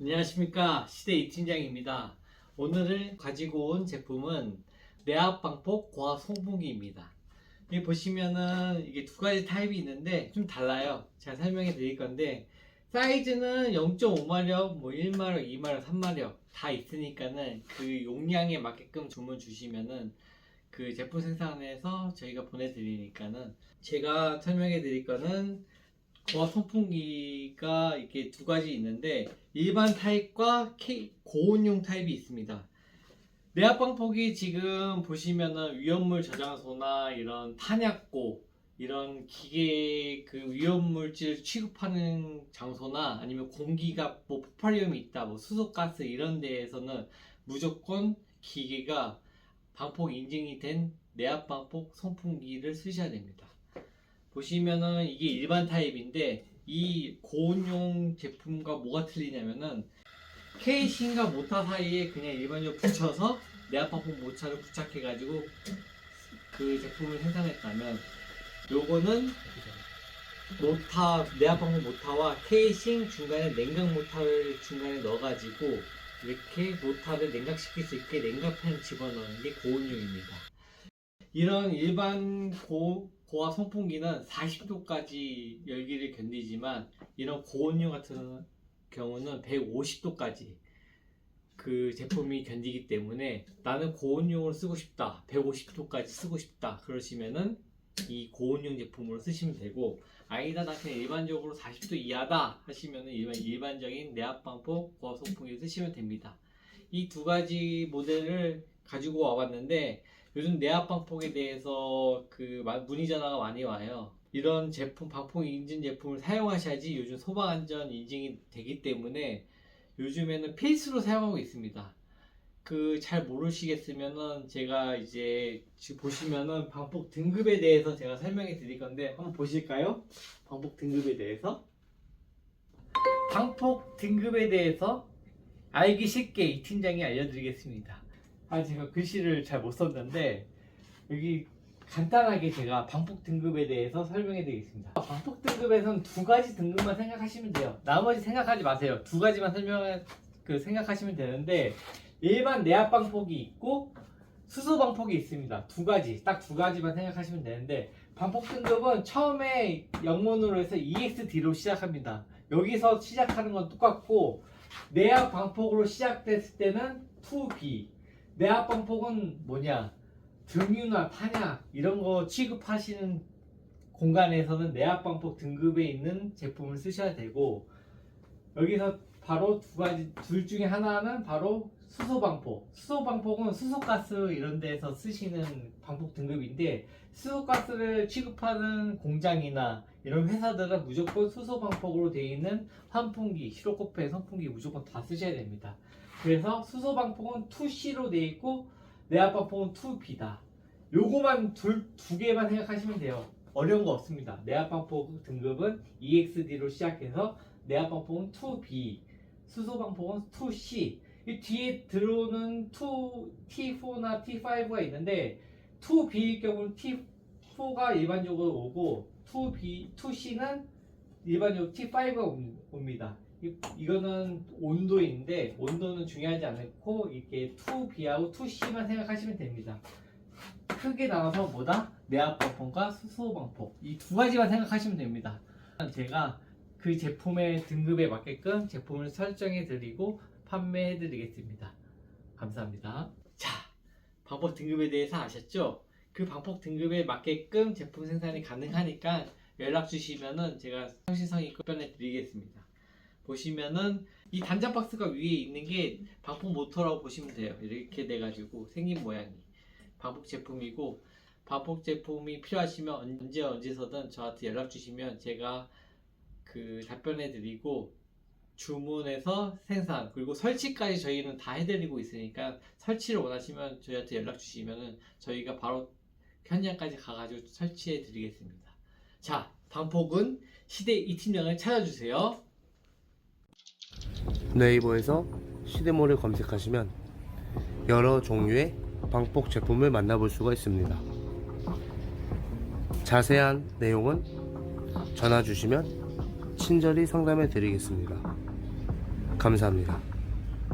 안녕하십니까 시대 이 팀장입니다. 오늘 가지고 온 제품은 내압방폭 고압 송풍기입니다. 여기 보시면은 이게 두 가지 타입이 있는데 좀 달라요. 제가 설명해 드릴 건데 사이즈는 0.5마력, 뭐 1마력, 2마력, 3마력 다 있으니까는 그 용량에 맞게끔 주문 주시면은 그 제품 생산해서 저희가 보내드리니까는 제가 설명해 드릴 거는 고압 선풍기가 이렇게 두 가지 있는데 일반 타입과 K, 고온용 타입이 있습니다. 내압방폭이 지금 보시면은 위험물 저장소나 이런 탄약고 이런 기계 그 위험물질 취급하는 장소나 아니면 공기가 뭐 폭발 위험이 있다 뭐 수소가스 이런 데에서는 무조건 기계가 방폭 인증이 된 내압방폭 선풍기를 쓰셔야 됩니다. 보시면은 이게 일반 타입인데 이 고온용 제품과 뭐가 틀리냐면은 케이싱과 모터 사이에 그냥 일반적으로 붙여서 내압방폭 모차를 부착해가지고 그 제품을 생산했다면 요거는 모타 내압방폭 모타와 케이싱 중간에 냉각 모타를 중간에 넣어가지고 이렇게 모타를 냉각시킬 수 있게 냉각팬 집어넣는 게 고온용입니다. 이런 일반 고, 고압 선풍기는 40도까지 열기를 견디지만 이런 고온용 같은 경우는 150도까지 그 제품이 견디기 때문에 나는 고온용을 쓰고 싶다 150도까지 쓰고 싶다 그러시면은 이 고온용 제품으로 쓰시면 되고 아니다 나 그냥 일반적으로 40도 이하다 하시면은 일반, 일반적인 내압방폭 고압 선풍기를 쓰시면 됩니다. 이 두 가지 모델을 가지고 와봤는데 요즘 내압 방폭에 대해서 그 마- 문의 전화가 많이 와요. 이런 제품 방폭 인증 제품을 사용하셔야지 요즘 소방 안전 인증이 되기 때문에 요즘에는 필수로 사용하고 있습니다. 그 잘 모르시겠으면은 제가 이제 지금 보시면은 방폭 등급에 대해서 제가 설명해 드릴 건데 한번 보실까요? 방폭 등급에 대해서 방폭 등급에 대해서 알기 쉽게 이 팀장이 알려드리겠습니다. 아 제가 글씨를 잘 못 썼는데 여기 간단하게 제가 방폭 등급에 대해서 설명해 드리겠습니다. 방폭 등급에서는 두 가지 등급만 생각하시면 돼요. 나머지 생각하지 마세요. 두 가지만 설명 그 생각하시면 되는데 일반 내압 방폭이 있고 수소 방폭이 있습니다. 두 가지 딱 두 가지만 생각하시면 되는데 방폭 등급은 처음에 영문으로 해서 EXD로 시작합니다. 여기서 시작하는 건 똑같고 내압 방폭으로 시작됐을 때는 2B 내압 방폭은 뭐냐 등유나 탄약 이런 거 취급하시는 공간에서는 내압 방폭 등급에 있는 제품을 쓰셔야 되고 여기서 바로 두 가지 둘 중에 하나는 바로 수소 방폭 수소 방폭은 수소 가스 이런 데서 쓰시는 방폭 등급인데 수소 가스를 취급하는 공장이나 이런 회사들은 무조건 수소 방폭으로 되어 있는 환풍기, 시로코페 선풍기 무조건 다 쓰셔야 됩니다. 그래서 수소 방폭은 2C로 되어 있고 내압 방폭은 2B다. 요거만 둘, 두 개만 생각하시면 돼요. 어려운 거 없습니다. 내압 방폭 등급은 EXD로 시작해서 내압 방폭은 2B, 수소 방폭은 2C. 이 뒤에 들어오는 2, T4나 T5가 있는데 2B일 경우는 T4가 일반적으로 오고 2B, 2C는 일반적으로 T5가 옵니다. 이, 이거는 온도인데 온도는 중요하지 않고 이렇게 2B하고 2C만 생각하시면 됩니다. 크게 나눠서 뭐다? 내압 방폭과 수소 방폭 이 두 가지만 생각하시면 됩니다. 제가 그 제품의 등급에 맞게끔 제품을 설정해 드리고 판매해 드리겠습니다. 감사합니다. 자, 방폭 등급에 대해서 아셨죠? 그 방폭 등급에 맞게끔 제품 생산이 가능하니까 연락 주시면은 제가 성실성있게 답변해 드리겠습니다. 보시면은 이 단자 박스가 위에 있는 게 방폭 모터라고 보시면 돼요. 이렇게 돼 가지고 생긴 모양이 방폭 제품이고 방폭 제품이 필요하시면 언제 언제서든 저한테 연락 주시면 제가 그 답변해 드리고 주문해서 생산 그리고 설치까지 저희는 다 해드리고 있으니까 설치를 원하시면 저희한테 연락 주시면은 저희가 바로 현장까지 가가지고 설치해 드리겠습니다. 자, 방폭은 시대 이 팀장을 찾아주세요. 네이버에서 시대몰을 검색하시면 여러 종류의 방폭 제품을 만나볼 수가 있습니다. 자세한 내용은 전화 주시면 친절히 상담해 드리겠습니다. 감사합니다.